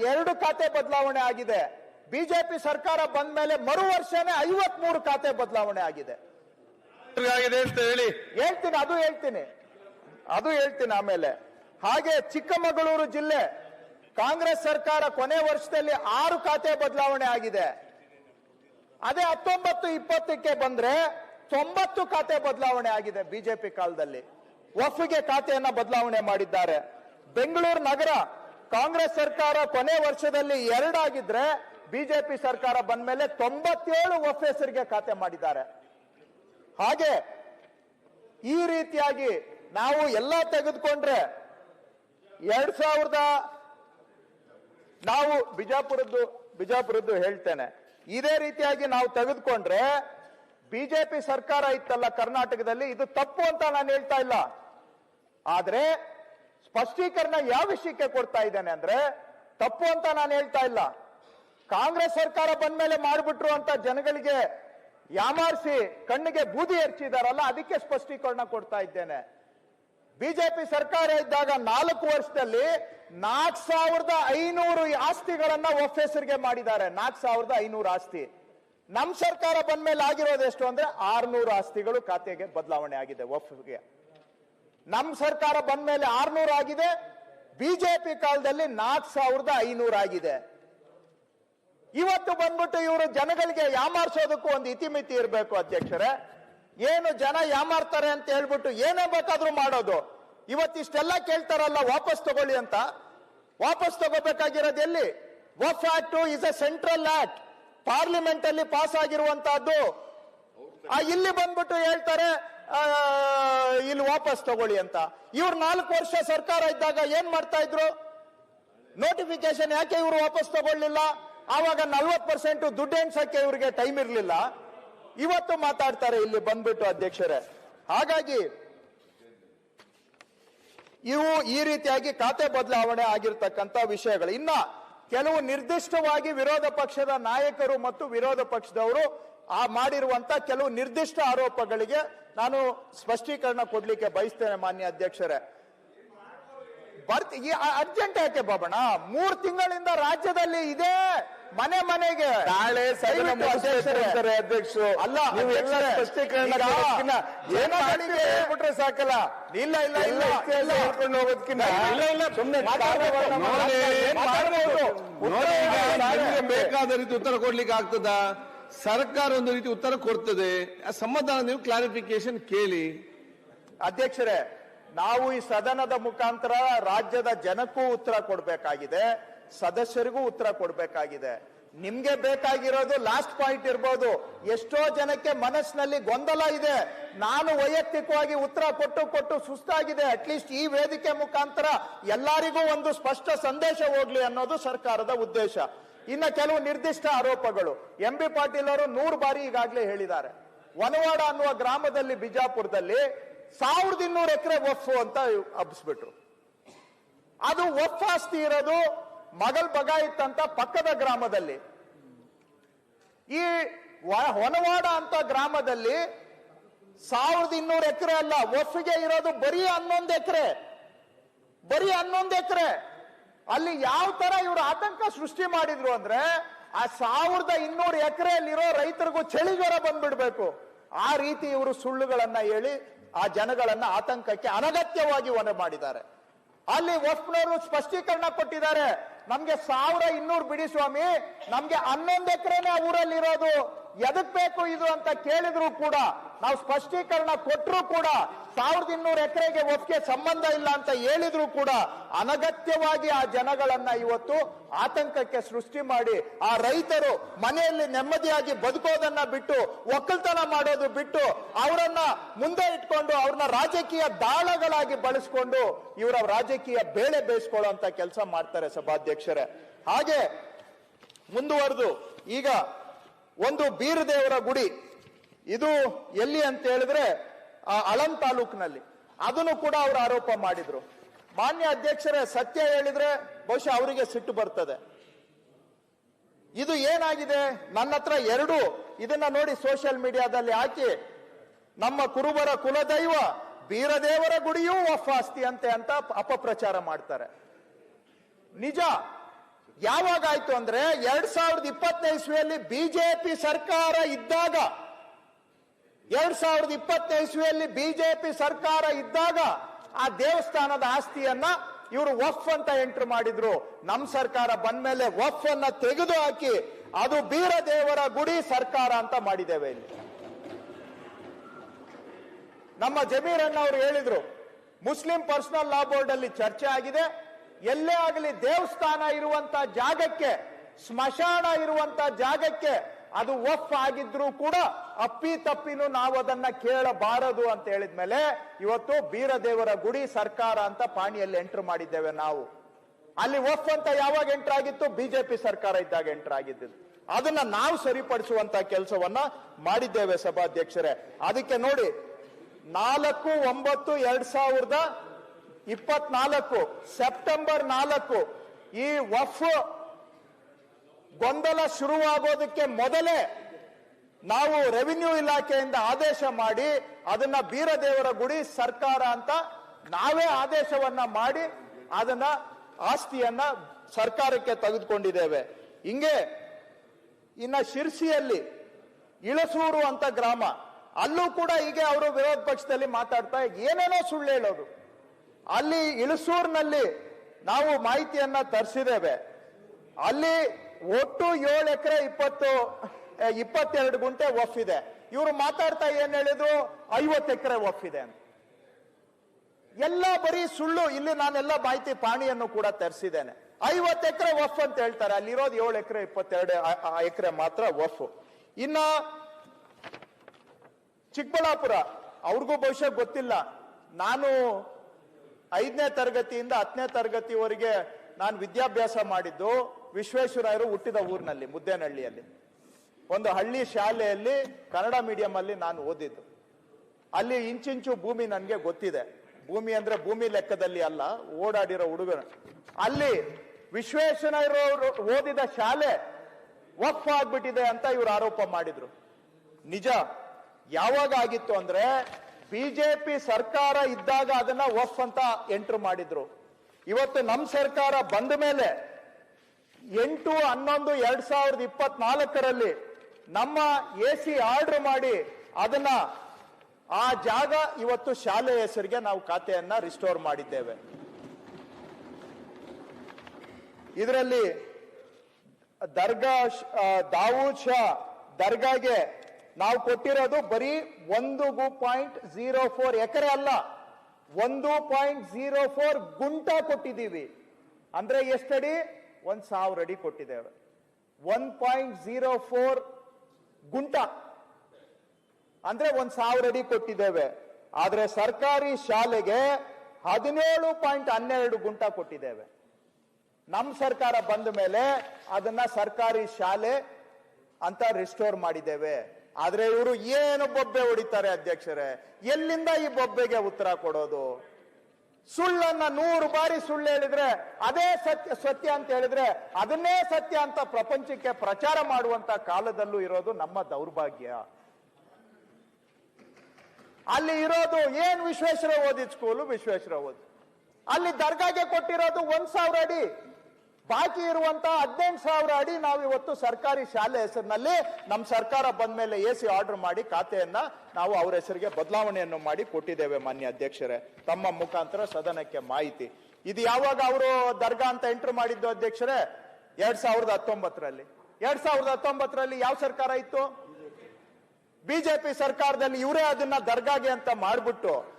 ಎರಡು ಖಾತೆ ಬದಲಾವಣೆ ಆಗಿದೆ. ಬಿಜೆಪಿ ಸರ್ಕಾರ ಬಂದ ಮೇಲೆ ಮರು ವರ್ಷನೇ ಐವತ್ ಮೂರು ಖಾತೆ ಬದಲಾವಣೆ ಆಗಿದೆ. ಅಂತ ಹೇಳಿ. ಹೇಳ್ತೀನಿ ಅದು ಹೇಳ್ತೀನಿ. ಅದು ಹೇಳ್ತೀನಿ ಆಮೇಲೆ. ಹಾಗೆ ಚಿಕ್ಕಮಗಳೂರು ಜಿಲ್ಲೆ ಕಾಂಗ್ರೆಸ್ ಸರ್ಕಾರ ಕೊನೆ ವರ್ಷದಲ್ಲಿ ಆರು ಖಾತೆ ಬದಲಾವಣೆ ಆಗಿದೆ. ಅದೇ ಹತ್ತೊಂಬತ್ತು ಇಪ್ಪತ್ತಕ್ಕೆ ಬಂದ್ರೆ ತೊಂಬತ್ತು ಖಾತೆ ಬದಲಾವಣೆ ಆಗಿದೆ ಬಿಜೆಪಿ ಕಾಲದಲ್ಲಿ. ವಫ್ಗೆ ಖಾತೆಯನ್ನ ಬದಲಾವಣೆ ಮಾಡಿದ್ದಾರೆ. ಬೆಂಗಳೂರು ನಗರ ಕಾಂಗ್ರೆಸ್ ಸರ್ಕಾರ ಕೊನೆ ವರ್ಷದಲ್ಲಿ ಎರಡಾಗಿದ್ರೆ ಬಿಜೆಪಿ ಸರ್ಕಾರ ಬಂದ ಮೇಲೆ ತೊಂಬತ್ತೇಳು ವಫ್ ಹೆಸರಿಗೆ ಖಾತೆ ಮಾಡಿದ್ದಾರೆ. ಹಾಗೆ ಈ ರೀತಿಯಾಗಿ ನಾವು ಎಲ್ಲ ತೆಗೆದುಕೊಂಡ್ರೆ ಎರಡ್ ಸಾವಿರದ ನಾವು ಬಿಜಾಪುರದ್ದು ಬಿಜಾಪುರದ್ದು ಹೇಳ್ತೇನೆ. ಇದೇ ರೀತಿಯಾಗಿ ನಾವು ತೆಗೆದುಕೊಂಡ್ರೆ ಬಿಜೆಪಿ ಸರ್ಕಾರ ಇತ್ತಲ್ಲ ಕರ್ನಾಟಕದಲ್ಲಿ, ಇದು ತಪ್ಪು ಅಂತ ನಾನು ಹೇಳ್ತಾ ಇಲ್ಲ. ಆದ್ರೆ ಸ್ಪಷ್ಟೀಕರಣ ಯಾವ ವಿಷಯಕ್ಕೆ ಕೊಡ್ತಾ ಇದ್ದೇನೆ ಅಂದ್ರೆ, ತಪ್ಪು ಅಂತ ನಾನು ಹೇಳ್ತಾ ಇಲ್ಲ. ಕಾಂಗ್ರೆಸ್ ಸರ್ಕಾರ ಬಂದ ಮೇಲೆ ಮಾಡಿಬಿಟ್ರು ಅಂತ ಜನಗಳಿಗೆ ಯಾಮಾರಿಸಿ ಕಣ್ಣಿಗೆ ಬೂದಿ ಎರಚಿದಾರಲ್ಲ, ಅದಕ್ಕೆ ಸ್ಪಷ್ಟೀಕರಣ ಕೊಡ್ತಾ ಇದ್ದೇನೆ. ಬಿಜೆಪಿ ಸರ್ಕಾರ ಇದ್ದಾಗ ನಾಲ್ಕು ವರ್ಷದಲ್ಲಿ ನಾಲ್ಕು ಸಾವಿರದ ಐನೂರು ಆಸ್ತಿಗಳನ್ನ ಒಫೆಸರ್ಗೆ ಮಾಡಿದ್ದಾರೆ. ನಾಲ್ಕು ಸಾವಿರದ ಐನೂರು ಆಸ್ತಿ. ನಮ್ ಸರ್ಕಾರ ಬಂದ್ಮೇಲೆ ಆಗಿರೋದು ಎಷ್ಟು ಅಂದ್ರೆ, ಆರ್ನೂರು ಆಸ್ತಿಗಳು ಖಾತೆಗೆ ಬದಲಾವಣೆ ಆಗಿದೆ ಒಫ್ಗೆ. ನಮ್ ಸರ್ಕಾರ ಬಂದ ಮೇಲೆ ಆರ್ನೂರು ಆಗಿದೆ, ಬಿಜೆಪಿ ಕಾಲದಲ್ಲಿ ನಾಲ್ಕು ಸಾವಿರದ ಐನೂರು ಆಗಿದೆ. ಇವತ್ತು ಬಂದ್ಬಿಟ್ಟು ಇವರು ಜನಗಳಿಗೆ ಯಾಮಾರ್ಸೋದಕ್ಕೂ ಒಂದು ಇತಿಮಿತಿ ಇರಬೇಕು ಅಧ್ಯಕ್ಷರೇ. ಏನು ಜನ ಯಾಮಾರ್ತಾರೆ ಅಂತ ಹೇಳ್ಬಿಟ್ಟು ಏನೇ ಬೇಕಾದ್ರೂ ಮಾಡೋದು. ಇವತ್ತಿಷ್ಟೆಲ್ಲ ಕೇಳ್ತಾರಲ್ಲ, ವಾಪಸ್ ತಗೊಳ್ಳಿ ಅಂತ. ವಾಪಸ್ ತಗೋಬೇಕಾಗಿರೋದು ಎಲ್ಲಿ? Waqf act is a central act. Parliament ಅಲ್ಲಿ ಪಾಸ್ ಆಗಿರುವಂತಹದ್ದು. ಇಲ್ಲಿ ಬಂದ್ಬಿಟ್ಟು ಹೇಳ್ತಾರೆ ಇಲ್ಲಿ ವಾಪಸ್ ತಗೊಳ್ಳಿ ಅಂತ. ಇವ್ರು ನಾಲ್ಕು ವರ್ಷ ಸರ್ಕಾರ ಇದ್ದಾಗ ಏನ್ ಮಾಡ್ತಾ ಇದ್ರು? ನೋಟಿಫಿಕೇಶನ್ ಯಾಕೆ ಇವರು ವಾಪಸ್ ತಗೊಳ್ಳಿಲ್ಲ? ಆವಾಗ ನಲ್ವತ್ ಪರ್ಸೆಂಟ್ ದುಡ್ಡು ಎಣ್ಸಕ್ಕೆ ಇವ್ರಿಗೆ ಟೈಮ್ ಇರಲಿಲ್ಲ. ಇವತ್ತು ಮಾತಾಡ್ತಾರೆ ಇಲ್ಲಿ ಬಂದ್ಬಿಟ್ಟು ಅಧ್ಯಕ್ಷರೇ. ಹಾಗಾಗಿ ಇವು ಈ ರೀತಿಯಾಗಿ ಖಾತೆ ಬದಲಾವಣೆ ಆಗಿರ್ತಕ್ಕಂತ ವಿಷಯಗಳು. ಇನ್ನ ಕೆಲವು ನಿರ್ದಿಷ್ಟವಾಗಿ ವಿರೋಧ ಪಕ್ಷದ ನಾಯಕರು ಮತ್ತು ವಿರೋಧ ಪಕ್ಷದವರು ಆ ಮಾಡಿರುವಂತ ಕೆಲವು ನಿರ್ದಿಷ್ಟ ಆರೋಪಗಳಿಗೆ ನಾನು ಸ್ಪಷ್ಟೀಕರಣ ಕೊಡ್ಲಿಕ್ಕೆ ಬಯಸ್ತೇನೆ ಮಾನ್ಯ ಅಧ್ಯಕ್ಷರೇ. ಬರ್ತಿ ಈ ಅರ್ಜೆಂಟ್ ಯಾಕೆ ಬಾಬಣ್ಣ? ಮೂರ್ ತಿಂಗಳಿಂದ ರಾಜ್ಯದಲ್ಲಿ ಇದೆ ಮನೆ ಮನೆಗೆ. ನಾಳೆ ಅಧ್ಯಕ್ಷರೇ. ಅಲ್ಲ ಹೇಳ್ಬಿಟ್ರೆ ಸಾಕಲ್ಲ? ಇಲ್ಲ ಇಲ್ಲ ಇಲ್ಲ ಇಲ್ಲ. ಹೇಳ್ಕೊಂಡು ಹೋಗೋದ್ಕಿನ್ನ ಇಲ್ಲ, ಇಲ್ಲ, ಸುಮ್ಮನೆ ಬೇಕಾದ ರೀತಿ ಉತ್ತರ ಕೊಡ್ಲಿಕ್ಕೆ ಆಗ್ತದ ಸರ್ಕಾರ ಒಂದು ರೀತಿ ಉತ್ತರ ಕೊಡ್ತದೆ. ಆ ಸಮಾಧಾನ ನೀವು ಕ್ಲಾರಿಫಿಕೇಶನ್ ಕೇಳಿ. ಅಧ್ಯಕ್ಷರೇ, ನಾವು ಈ ಸದನದ ಮುಖಾಂತರ ರಾಜ್ಯದ ಜನಕ್ಕೂ ಉತ್ತರ ಕೊಡಬೇಕಾಗಿದೆ, ಸದಸ್ಯರಿಗೂ ಉತ್ತರ ಕೊಡಬೇಕಾಗಿದೆ. ನಿಮ್ಗೆ ಬೇಕಾಗಿರೋದು ಲಾಸ್ಟ್ ಪಾಯಿಂಟ್ ಇರ್ಬೋದು. ಎಷ್ಟೋ ಜನಕ್ಕೆ ಮನಸ್ಸಿನಲ್ಲಿ ಗೊಂದಲ ಇದೆ. ನಾನು ವೈಯಕ್ತಿಕವಾಗಿ ಉತ್ತರ ಕೊಟ್ಟು ಕೊಟ್ಟು ಸುಸ್ತಾಗಿದೆ. ಅಟ್ಲೀಸ್ಟ್ ಈ ವೇದಿಕೆ ಮುಖಾಂತರ ಎಲ್ಲರಿಗೂ ಒಂದು ಸ್ಪಷ್ಟ ಸಂದೇಶ ಹೋಗ್ಲಿ ಅನ್ನೋದು ಸರ್ಕಾರದ ಉದ್ದೇಶ. ಇನ್ನ ಕೆಲವು ನಿರ್ದಿಷ್ಟ ಆರೋಪಗಳು. ಎಂ ಬಿ ಪಾಟೀಲ್ ಅವರು ನೂರು ಬಾರಿ ಈಗಾಗಲೇ ಹೇಳಿದ್ದಾರೆ. ವನವಾಡ ಅನ್ನುವ ಗ್ರಾಮದಲ್ಲಿ, ಬಿಜಾಪುರದಲ್ಲಿ ಸಾವಿರದ ಇನ್ನೂರು ಎಕರೆ ವಫ್ ಅಂತ ಹಬ್ಬಿಸ್ಬಿಟ್ರು ಅದು ವಫ್ ಆಸ್ತಿ ಇರೋದು ಮಗಲ್ ಬಗಾಯಿತ್ ಅಂತ ಪಕ್ಕದ ಗ್ರಾಮದಲ್ಲಿ. ಈ ಹೊನವಾಡ ಅಂತ ಗ್ರಾಮದಲ್ಲಿ ಸಾವಿರದ ಇನ್ನೂರು ಎಕರೆ ಅಲ್ಲ ಒಫ್ಗೆ ಇರೋದು ಬರೀ ಹನ್ನೊಂದು ಎಕರೆ. ಬರೀ ಹನ್ನೊಂದು ಎಕರೆ. ಅಲ್ಲಿ ಯಾವ ತರ ಇವರು ಆತಂಕ ಸೃಷ್ಟಿ ಮಾಡಿದ್ರು ಅಂದ್ರೆ ಆ ಸಾವಿರದ ಇನ್ನೂರು ಎಕರೆಯಲ್ಲಿರೋ ರೈತರಿಗೂ ಚಳಿ ಜ್ವರ ಬಂದ್ಬಿಡ್ಬೇಕು. ಆ ರೀತಿ ಇವರು ಸುಳ್ಳುಗಳನ್ನ ಹೇಳಿ ಆ ಜನಗಳನ್ನ ಆತಂಕಕ್ಕೆ ಅನಗತ್ಯವಾಗಿ ಒನೆ ಮಾಡಿದ್ದಾರೆ. ಅಲ್ಲಿ ವಫ್ನವರು ಸ್ಪಷ್ಟೀಕರಣ ಕೊಟ್ಟಿದ್ದಾರೆ. ನಮ್ಗೆ ಸಾವಿರ ಇನ್ನೂರು ಬಿಡಿ ಸ್ವಾಮಿ, ನಮ್ಗೆ ಹನ್ನೊಂದು ಎಕರೆನೇ ಊರಲ್ಲಿ ಇರೋದು ಎದಕ್ ಬೇಕು ಇದು ಅಂತ ಕೇಳಿದ್ರು ಕೂಡ, ನಾವು ಸ್ಪಷ್ಟೀಕರಣ ಕೊಟ್ಟರು ಕೂಡ, ಸಾವಿರದ ಇನ್ನೂರು ಎಕರೆಗೆ ಒಪ್ಪಿಗೆ ಸಂಬಂಧ ಇಲ್ಲ ಅಂತ ಹೇಳಿದ್ರು ಕೂಡ ಅನಗತ್ಯವಾಗಿ ಆ ಜನಗಳನ್ನ ಇವತ್ತು ಆತಂಕಕ್ಕೆ ಸೃಷ್ಟಿ ಮಾಡಿ, ಆ ರೈತರು ಮನೆಯಲ್ಲಿ ನೆಮ್ಮದಿಯಾಗಿ ಬದುಕೋದನ್ನ ಬಿಟ್ಟು, ಒಕ್ಕಲ್ತನ ಮಾಡೋದು ಬಿಟ್ಟು, ಅವರನ್ನ ಮುಂದೆ ಇಟ್ಕೊಂಡು ಅವ್ರನ್ನ ರಾಜಕೀಯ ದಾಳಗಳಾಗಿ ಬಳಸ್ಕೊಂಡು ಇವರ ರಾಜಕೀಯ ಬೇಳೆ ಬೇಯಿಸ್ಕೊಳ್ಳುವಂತ ಕೆಲಸ ಮಾಡ್ತಾರೆ ಸಭಾಧ್ಯಕ್ಷರೇ. ಹಾಗೆ ಮುಂದುವರೆದು, ಈಗ ಒಂದು ಬೀರದೇವರ ಗುಡಿ. ಇದು ಎಲ್ಲಿ ಅಂತ ಹೇಳಿದ್ರೆ, ಆ ಅಳಂ ತಾಲೂಕಿನಲ್ಲಿ. ಅದನ್ನು ಕೂಡ ಅವರು ಆರೋಪ ಮಾಡಿದ್ರು. ಮಾನ್ಯ ಅಧ್ಯಕ್ಷರೇ, ಸತ್ಯ ಹೇಳಿದ್ರೆ ಬಹುಶಃ ಅವರಿಗೆ ಸಿಟ್ಟು ಬರ್ತದೆ. ಇದು ಏನಾಗಿದೆ? ನನ್ನ ಹತ್ರ ಎರಡು ಇದನ್ನ ನೋಡಿ ಸೋಷಿಯಲ್ ಮೀಡಿಯಾದಲ್ಲಿ ಹಾಕಿ. ನಮ್ಮ ಕುರುಬರ ಕುಲದೈವ ಬೀರದೇವರ ಗುಡಿಯೂ ವಫ್ ಆಸ್ತಿ ಅಂತೆ ಅಂತ ಅಪಪ್ರಚಾರ ಮಾಡ್ತಾರೆ. ನಿಜ ಯಾವಾಗ ಆಯ್ತು ಅಂದ್ರೆ ಎರಡ್ ಸಾವಿರದ ಇಪ್ಪತ್ತನೇ ಇಸ್ವಿಯಲ್ಲಿ ಬಿಜೆಪಿ ಸರ್ಕಾರ ಇದ್ದಾಗ. ಎರಡ್ ಸಾವಿರದ ಇಪ್ಪತ್ತನೇ ಇಸ್ವಿಯಲ್ಲಿ ಬಿಜೆಪಿ ಸರ್ಕಾರ ಇದ್ದಾಗ ಆ ದೇವಸ್ಥಾನದ ಆಸ್ತಿಯನ್ನ ಇವರು ವಫ್ ಅಂತ ಎಂಟ್ರ್ ಮಾಡಿದ್ರು. ನಮ್ ಸರ್ಕಾರ ಬಂದ್ಮೇಲೆ ವಫ್ ಅನ್ನ ತೆಗೆದು ಹಾಕಿ ಅದು ಬೀರದೇವರ ಗುಡಿ ಸರ್ಕಾರ ಅಂತ ಮಾಡಿದ್ದೇವೆ ಇಲ್ಲಿ. ನಮ್ಮ ಜಮೀರಣ್ಣ ಅವರು ಹೇಳಿದ್ರು, ಮುಸ್ಲಿಂ ಪರ್ಸನಲ್ ಲಾ ಬೋರ್ಡ್ ಅಲ್ಲಿ ಚರ್ಚೆ ಆಗಿದೆ ಎಲ್ಲೇ ಆಗಲಿ ದೇವಸ್ಥಾನ ಇರುವಂತ ಜಾಗಕ್ಕೆ, ಸ್ಮಶಾನ ಇರುವಂತ ಜಾಗಕ್ಕೆ ಅದು ಒಫ್ ಆಗಿದ್ರು ಕೂಡ ಅಪ್ಪಿ ತಪ್ಪಿನೂ ನಾವು ಅದನ್ನ ಕೇಳಬಾರದು ಅಂತ ಹೇಳಿದ್ಮೇಲೆ ಇವತ್ತು ಬೀರದೇವರ ಗುಡಿ ಸರ್ಕಾರ ಅಂತ ಪಾಣಿಯಲ್ಲಿ ಎಂಟರ್ ಮಾಡಿದ್ದೇವೆ ನಾವು. ಅಲ್ಲಿ ಒಫ್ ಅಂತ ಯಾವಾಗ ಎಂಟರ್ ಆಗಿತ್ತು? ಬಿಜೆಪಿ ಸರ್ಕಾರ ಇದ್ದಾಗ ಎಂಟರ್ ಆಗಿದ್ದು ಅದನ್ನ ನಾವು ಸರಿಪಡಿಸುವಂತ ಕೆಲಸವನ್ನ ಮಾಡಿದ್ದೇವೆ ಸಭಾಧ್ಯಕ್ಷರೇ. ಅದಕ್ಕೆ ನೋಡಿ, ನಾಲ್ಕು, ಒಂಬತ್ತು, ಎರಡ್ ಸಾವಿರದ ಇಪ್ಪತ್ನಾಲ್ಕು, ಸೆಪ್ಟೆಂಬರ್ ನಾಲ್ಕು, ಈ ವಫ್ ಗೊಂದಲ ಶುರುವಾಗೋದಕ್ಕೆ ಮೊದಲೇ ನಾವು ರೆವಿನ್ಯೂ ಇಲಾಖೆಯಿಂದ ಆದೇಶ ಮಾಡಿ ಅದನ್ನ ಬೀರದೇವರ ಗುಡಿ ಸರ್ಕಾರ ಅಂತ ನಾವೇ ಆದೇಶವನ್ನ ಮಾಡಿ ಅದನ್ನ ಆಸ್ತಿಯನ್ನ ಸರ್ಕಾರಕ್ಕೆ ತೆಗೆದುಕೊಂಡಿದ್ದೇವೆ. ಹಿಂಗೆ ಇನ್ನ ಶಿರ್ಸಿಯಲ್ಲಿ ಇಳಸೂರು ಅಂತ ಗ್ರಾಮ, ಅಲ್ಲೂ ಕೂಡ ಹೀಗೆ ಅವರು ವಿರೋಧ ಪಕ್ಷದಲ್ಲಿ ಮಾತಾಡ್ತಾ ಏನೇನೋ ಸುಳ್ಳು ಹೇಳೋದು. ಅಲ್ಲಿ ಇಳಸೂರಿನಲ್ಲಿ ನಾವು ಮಾಹಿತಿಯನ್ನ ತರಿಸಿದ್ದೇವೆ. ಅಲ್ಲಿ ಒಟ್ಟು ಏಳು ಎಕರೆ ಇಪ್ಪತ್ತು ಇಪ್ಪತ್ತೆರಡು ಗುಂಟೆ ವಫ್ ಇದೆ. ಇವರು ಮಾತಾಡ್ತಾ ಏನ್ ಹೇಳಿದ್ರು? ಐವತ್ತು ಎಕರೆ ವಫ್ ಇದೆ ಅಂತ. ಎಲ್ಲ ಬರೀ ಸುಳ್ಳು, ಇಲ್ಲಿ ನಾನೆಲ್ಲ ಮಾಹಿತಿ ಪಾಣಿಯನ್ನು ಕೂಡ ತರಿಸಿದ್ದೇನೆ. ಐವತ್ತು ಎಕರೆ ವಫ್ ಅಂತ ಹೇಳ್ತಾರೆ. ಅಲ್ಲಿರೋದು ಏಳು ಎಕರೆ, ಇಪ್ಪತ್ತೆರಡು ಎಕರೆ ಮಾತ್ರ ವಫ್ ಇನ್ನ ಚಿಕ್ಕಬಳ್ಳಾಪುರ, ಅವ್ರಿಗೂ ಬಹುಶಃ ಗೊತ್ತಿಲ್ಲ. ನಾನು ಐದನೇ ತರಗತಿಯಿಂದ ಹತ್ತನೇ ತರಗತಿವರೆಗೆ ನಾನು ವಿದ್ಯಾಭ್ಯಾಸ ಮಾಡಿದ್ದು ವಿಶ್ವೇಶ್ವರಯ್ಯರು ಹುಟ್ಟಿದ ಊರಿನಲ್ಲಿ, ಮುದ್ದೇನಹಳ್ಳಿಯಲ್ಲಿ. ಒಂದು ಹಳ್ಳಿ ಶಾಲೆಯಲ್ಲಿ ಕನ್ನಡ ಮೀಡಿಯಂ ಅಲ್ಲಿ ನಾನು ಓದಿದ್ದು. ಅಲ್ಲಿ ಇಂಚಿಂಚು ಭೂಮಿ ನನಗೆ ಗೊತ್ತಿದೆ. ಭೂಮಿ ಅಂದ್ರೆ ಭೂಮಿ ಲೆಕ್ಕದಲ್ಲಿ ಅಲ್ಲ, ಓಡಾಡಿರೋ ಹುಡುಗರು. ಅಲ್ಲಿ ವಿಶ್ವೇಶ್ವರಯ್ಯರು ಓದಿದ ಶಾಲೆ ವಫ್ ಆಗ್ಬಿಟ್ಟಿದೆ ಅಂತ ಇವರು ಆರೋಪ ಮಾಡಿದ್ರು. ನಿಜ, ಯಾವಾಗ ಆಗಿತ್ತು ಅಂದ್ರೆ ಬಿಜೆಪಿ ಸರ್ಕಾರ ಇದ್ದಾಗ ಅದನ್ನ ವಫ್ ಅಂತ ಎಂಟ್ರ್ ಮಾಡಿದ್ರು. ಇವತ್ತು ನಮ್ಮ ಸರ್ಕಾರ ಬಂದ ಮೇಲೆ ಎಂಟು, ಹನ್ನೊಂದು, ಎರಡ್ ಸಾವಿರದ ಇಪ್ಪತ್ನಾಲ್ಕರಲ್ಲಿ ನಮ್ಮ ಎ ಸಿ ಆರ್ಡರ್ ಮಾಡಿ ಅದನ್ನ ಆ ಜಾಗ ಇವತ್ತು ಶಾಲೆ ಹೆಸರಿಗೆ ನಾವು ಖಾತೆಯನ್ನ ರಿಸ್ಟೋರ್ ಮಾಡಿದ್ದೇವೆ. ಇದರಲ್ಲಿ ದರ್ಗಾ ದಾವೂದ್ ಶಾ ದರ್ಗಾಗೆ ನಾವು ಕೊಟ್ಟಿರೋದು ಬರೀ ಒಂದು ಪಾಯಿಂಟ್ ಜೀರೋ ಫೋರ್ ಎಕರೆ ಅಲ್ಲ, ಒಂದು ಪಾಯಿಂಟ್ ಜೀರೋ ಫೋರ್ ಗುಂಟ ಕೊಟ್ಟಿದ್ದೀವಿ. ಅಂದ್ರೆ ಎಷ್ಟಡಿ? ಒಂದ್ ಸಾವಿರ ಅಡಿ ಕೊಟ್ಟಿದ್ದೇವೆ ಒನ್ ಪಾಯಿಂಟ್ ಜೀರೋ ಫೋರ್ ಗುಂಟ. ಅಂದ್ರೆ ಒಂದ್ ಸಾವಿರ ಅಡಿ ಕೊಟ್ಟಿದ್ದೇವೆ. ಆದ್ರೆ ಸರ್ಕಾರಿ ಶಾಲೆಗೆ ಹದಿನೇಳು ಪಾಯಿಂಟ್ ಹನ್ನೆರಡು ಗುಂಟ ಕೊಟ್ಟಿದ್ದೇವೆ. ನಮ್ಮ ಸರ್ಕಾರ ಬಂದ ಮೇಲೆ ಅದನ್ನ ಸರ್ಕಾರಿ ಶಾಲೆ ಅಂತ ರಿಸ್ಟೋರ್ ಮಾಡಿದ್ದೇವೆ. ಆದ್ರೆ ಇವರು ಏನು ಬೊಬ್ಬೆ ಹೊಡಿತಾರೆ ಅಧ್ಯಕ್ಷರೇ? ಎಲ್ಲಿಂದ ಈ ಬೊಬ್ಬೆಗೆ ಉತ್ತರ ಕೊಡೋದು? ಸುಳ್ಳನ್ನ ನೂರು ಬಾರಿ ಸುಳ್ಳು ಹೇಳಿದ್ರೆ ಅದೇ ಸತ್ಯ ಸತ್ಯ ಅಂತ ಹೇಳಿದ್ರೆ ಅದನ್ನೇ ಸತ್ಯ ಅಂತ ಪ್ರಪಂಚಕ್ಕೆ ಪ್ರಚಾರ ಮಾಡುವಂತ ಕಾಲದಲ್ಲೂ ಇರೋದು ನಮ್ಮ ದೌರ್ಭಾಗ್ಯ. ಅಲ್ಲಿ ಇರೋದು ಏನ್ ವಿಶ್ವೇಶ್ವರ ಓದಿದ ಸ್ಕೂಲು ವಿಶ್ವೇಶ್ವರ ಓದಿ. ಅಲ್ಲಿ ದರ್ಗಾಗೆ ಕೊಟ್ಟಿರೋದು ಒಂದ್ ಸಾವಿರ ಅಡಿ. ಬಾಕಿ ಇರುವಂತಹ ಹದಿನೆಂಟು ಸಾವಿರ ಅಡಿ ನಾವು ಇವತ್ತು ಸರ್ಕಾರಿ ಶಾಲೆ ಹೆಸರಿನಲ್ಲಿ ನಮ್ಮ ಸರ್ಕಾರ ಬಂದ ಮೇಲೆ ಎ ಸಿ ಆರ್ಡರ್ ಮಾಡಿ ಖಾತೆಯನ್ನ ನಾವು ಅವರ ಹೆಸರಿಗೆ ಬದಲಾವಣೆಯನ್ನು ಮಾಡಿ ಕೊಟ್ಟಿದ್ದೇವೆ ಮಾನ್ಯ ಅಧ್ಯಕ್ಷರೇ. ತಮ್ಮ ಮುಖಾಂತರ ಸದನಕ್ಕೆ ಮಾಹಿತಿ. ಇದು ಯಾವಾಗ ಅವರು ದರ್ಗಾ ಅಂತ ಎಂಟರ್ ಮಾಡಿದ್ದು ಅಧ್ಯಕ್ಷರೇ? ಎರಡ್ ಸಾವಿರದ ಹತ್ತೊಂಬತ್ತರಲ್ಲಿ. ಎರಡ್ ಸಾವಿರದ ಹತ್ತೊಂಬತ್ತರಲ್ಲಿ ಯಾವ ಸರ್ಕಾರ ಇತ್ತು? ಬಿಜೆಪಿ. ಸರ್ಕಾರದಲ್ಲಿ ಇವರೇ ಅದನ್ನ ದರ್ಗಾಗೆ ಅಂತ ಮಾಡ್ಬಿಟ್ಟು